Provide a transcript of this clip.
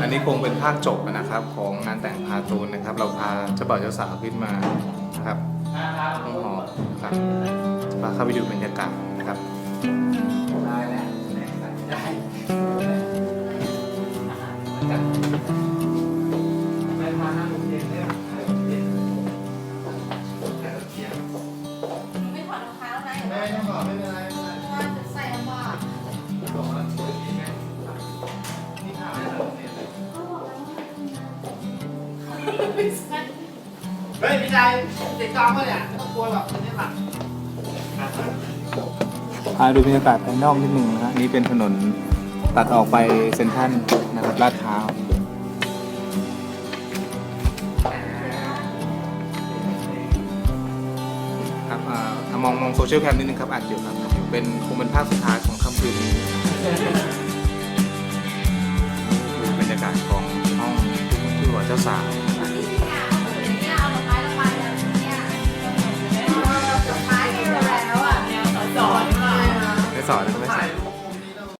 อันนี้คงเป็นภาคจบนะครับ ของงานแต่งพาตูนนะครับ เราพาเจ้าบ่าวเจ้าสาวขึ้นมานะครับห้องหอครับจะพาเข้าไปดูบรรยากาศนะครับ เฮ้ยพี่ใจติดกองปะเนี่ยไม่ต้องกลัวหรอกอันนี้หลักพาดูบรรยากาศภายนอกนิดหนึ่งนะฮะนี่เป็นถนนตัดออกไปเซ็นทรัลนะครับลาดพร้าวครับอ่ามองมองโซเชียลแคมนิดนึงครับอัดอยู่ครับอัดอยู่เป็นคงเป็นภาพสุดท้ายของค่ำคืนนี้บรรยากาศของห้องผู้บ่าวเจ้าสาว สอนนะเขาไม่สอน